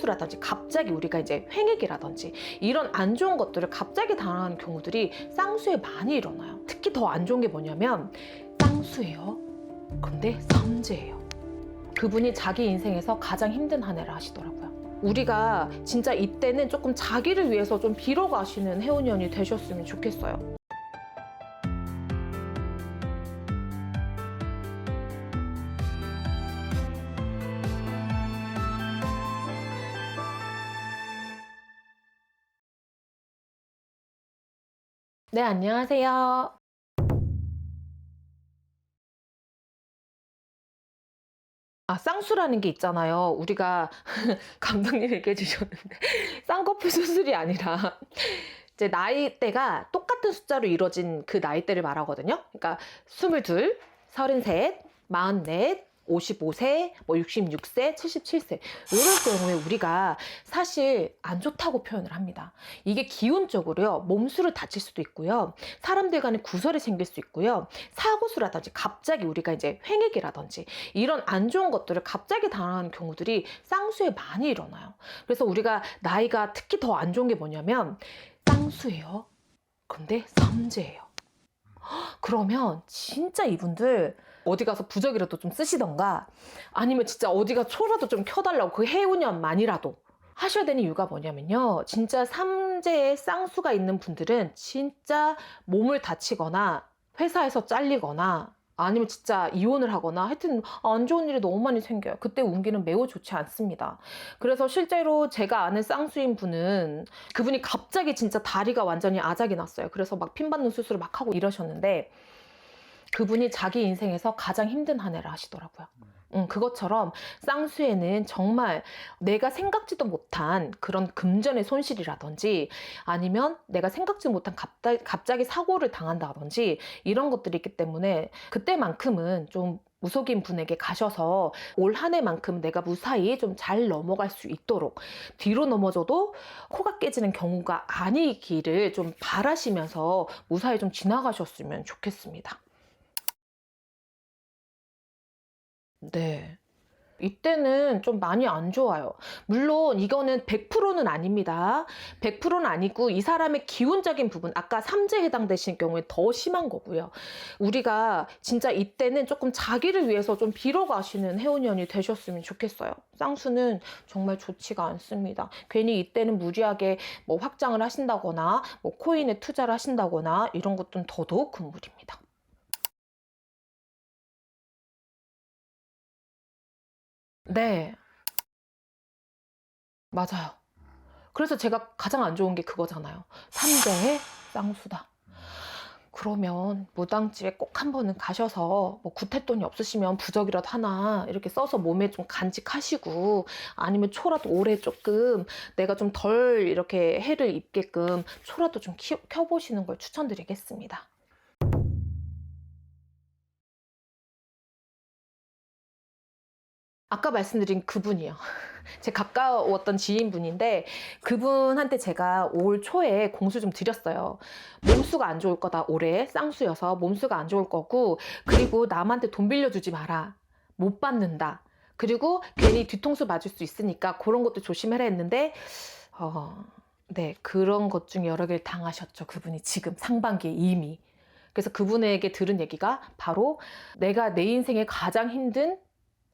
사고수라든지 갑자기 우리가 이제 횡액이라든지 이런 안 좋은 것들을 갑자기 당하는 경우들이 쌍수에 많이 일어나요. 특히 더 안 좋은 게 뭐냐면 쌍수예요. 근데 삼재예요. 그분이 자기 인생에서 가장 힘든 한 해를 하시더라고요. 우리가 진짜 이때는 조금 자기를 위해서 좀 빌어가시는 해운년이 되셨으면 좋겠어요. 네, 안녕하세요. 아, 쌍수라는 게 있잖아요. 우리가 감독님 얘기해 주셨는데 쌍꺼풀 수술이 아니라 이제 나이대가 똑같은 숫자로 이루어진 그 나이대를 말하거든요. 그러니까 22, 33, 44, 55세, 뭐 66세, 77세 이럴 경우에 우리가 사실 안 좋다고 표현을 합니다. 이게 기운적으로요. 몸수를 다칠 수도 있고요. 사람들 간에 구설이 생길 수 있고요. 사고수라든지 갑자기 우리가 이제 횡액이라든지 이런 안 좋은 것들을 갑자기 당하는 경우들이 쌍수에 많이 일어나요. 그래서 우리가 나이가 특히 더 안 좋은 게 뭐냐면 쌍수예요. 근데 삼재예요. 헉, 그러면 진짜 이분들 어디 가서 부적이라도 좀 쓰시던가 아니면 진짜 어디가 초라도 좀 켜달라고 그 해운년만이라도 하셔야 되는 이유가 뭐냐면요. 진짜 삼재에 쌍수가 있는 분들은 진짜 몸을 다치거나 회사에서 잘리거나 아니면 진짜 이혼을 하거나 하여튼 안 좋은 일이 너무 많이 생겨요. 그때 운기는 매우 좋지 않습니다. 그래서 실제로 제가 아는 쌍수인 분은 그분이 갑자기 진짜 다리가 완전히 아작이 났어요. 그래서 막 핀받는 수술을 막 하고 이러셨는데 그분이 자기 인생에서 가장 힘든 한 해를 하시더라고요. 음, 그것처럼 쌍수에는 정말 내가 생각지도 못한 그런 금전의 손실이라든지 아니면 내가 생각지 못한 갑자, 갑자기 사고를 당한다든지 이런 것들이 있기 때문에 그때만큼은 좀 무속인 분에게 가셔서 올 한 해만큼 내가 무사히 좀 잘 넘어갈 수 있도록 뒤로 넘어져도 코가 깨지는 경우가 아니기를 좀 바라시면서 무사히 좀 지나가셨으면 좋겠습니다. 네. 이때는 좀 많이 안 좋아요. 물론 이거는 100%는 아닙니다. 100%는 아니고 이 사람의 기운적인 부분, 아까 삼재에 해당되신 경우에 더 심한 거고요. 우리가 진짜 이때는 조금 자기를 위해서 좀 빌어가시는 해운년이 되셨으면 좋겠어요. 쌍수는 정말 좋지가 않습니다. 괜히 이때는 무리하게 뭐 확장을 하신다거나 뭐 코인에 투자를 하신다거나 이런 것들은 더더욱 금물입니다. 네, 맞아요. 그래서 제가 가장 안 좋은 게 그거잖아요. 삼재의 쌍수다. 그러면 무당집에 꼭 한 번은 가셔서 뭐 구태돈이 없으시면 부적이라도 하나 이렇게 써서 몸에 좀 간직하시고 아니면 초라도 오래 조금 내가 좀 덜 이렇게 해를 입게끔 초라도 좀 키- 켜보시는 걸 추천드리겠습니다. 아까 말씀드린 그분이요. 제 가까웠던 지인분인데 그분한테 제가 올 초에 공수 좀 드렸어요. 몸수가 안 좋을 거다 올해 쌍수여서 몸수가 안 좋을 거고 그리고 남한테 돈 빌려주지 마라. 못 받는다. 그리고 괜히 뒤통수 맞을 수 있으니까 그런 것도 조심해라 했는데 어, 네 그런 것 중에 여러 개를 당하셨죠. 그분이 지금 상반기에 이미. 그래서 그분에게 들은 얘기가 바로 내가 내 인생에 가장 힘든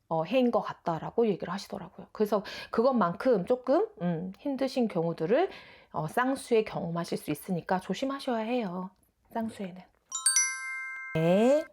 어, 해인 것 같다라고 얘기를 하시더라고요. 그래서 그것만큼 조금 음, 힘드신 경우들을 어, 쌍수에 경험하실 수 있으니까 조심하셔야 해요. 쌍수에는. 네.